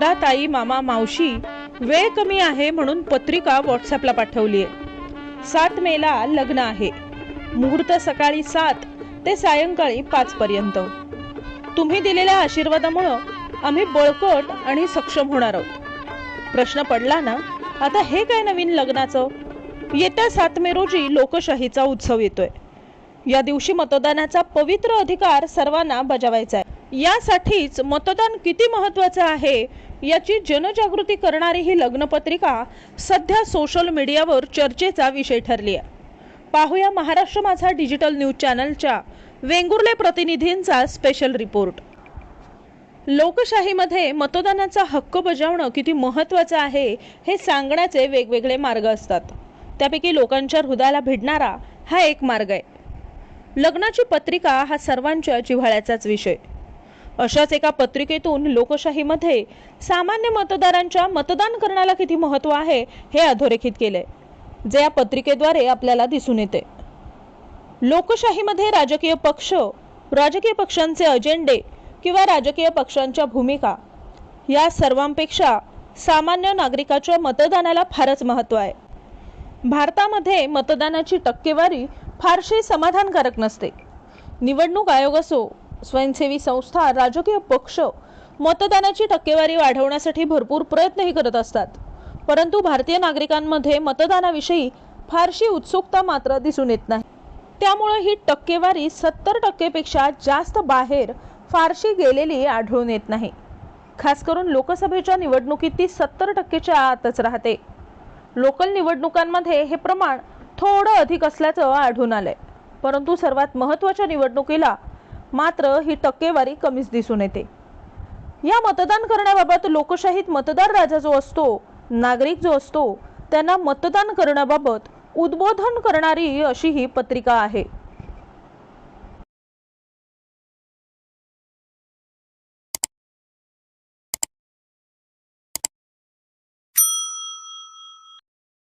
ताई मामा मावशी वेळ कमी आहे म्हणून पत्रिका व्हॉट्सअपला पाठवली आहे. सात मेला लग्न आहे. मुहूर्त सकाळी सात ते सायंकाळी पाच पर्यंत. तुम्ही दिलेल्या आशीर्वादामुळं आम्ही बळकट आणि सक्षम होणार आहोत. प्रश्न पडला ना आता हे काय नवीन लग्नाचं? येत्या सात मे रोजी लोकशाहीचा उत्सव येतोय. या दिवशी मतदानाचा पवित्र अधिकार सर्वांना बजावायचा आहे. यासाठीच मतदान किती महत्त्वाचं आहे याची जनजागृती करणारी ही लग्नपत्रिका सध्या सोशल मीडियावर चर्चेचा विषय ठरली आहे पाहूया महाराष्ट्र माझा डिजिटल न्यूज चॅनलच्या वेंगुर्ले प्रतिनिधींचा स्पेशल रिपोर्ट लोकशाहीमध्ये मतदानाचा हक्क बजावणं किती महत्त्वाचं आहे हे सांगण्याचे वेगवेगळे मार्ग असतात. त्यापैकी लोकांच्या हृदयाला भिडणारा हा एक मार्ग आहे. लग्नाची पत्रिका हा सर्वांच्या जिव्हाळ्याचाच विषय. अशाच एका पत्रिकेतून लोकशाहीमध्ये सामान्य मतदारांच्या मतदान करण्याला किती महत्त्व आहे हे अधोरेखित केले जे या पत्रिकेद्वारे आपल्याला दिसून येते. लोकशाहीमध्ये राजकीय पक्ष राजकीय पक्षांचे अजेंडे किंवा राजकीय पक्षांच्या भूमिका या सर्वांपेक्षा सामान्य नागरिकाच्या मतदानाला फारच महत्त्व आहे. भारतामध्ये मतदानाची टक्केवारी फारशी समाधानकारक नसते. निवडणूक आयोग असो स्वयंसेवी संस्था राजकीय पक्ष मतदानाची टक्केवारी वाढवण्यासाठी भरपूर प्रयत्नही करत असतात. परंतु भारतीय नागरिकांमध्ये मतदानाविषयी फारशी उत्सुकता मात्र दिसून येत नाही. त्यामुळे ही टक्केवारी सत्तर टक्केपेक्षा जास्त बाहेर फारशी गेलेली आढळून येत नाही. खास करून लोकसभेच्या निवडणुकीत ती सत्तर टक्केच्या आतच राहते. लोकल निवडणुकांमध्ये हे प्रमाण थोडं अधिक असल्याचं आढळून आलंय. परंतु सर्वात महत्त्वाच्या निवडणुकीला मात्र ही टक्केवारी कमीच दिसून येते. या मतदान करण्याबाबत लोकशाहीत मतदार राजा जो असतो नागरिक जो असतो त्यांना मतदान करण्याबाबत उद्बोधन करणारी अशी ही पत्रिका आहे.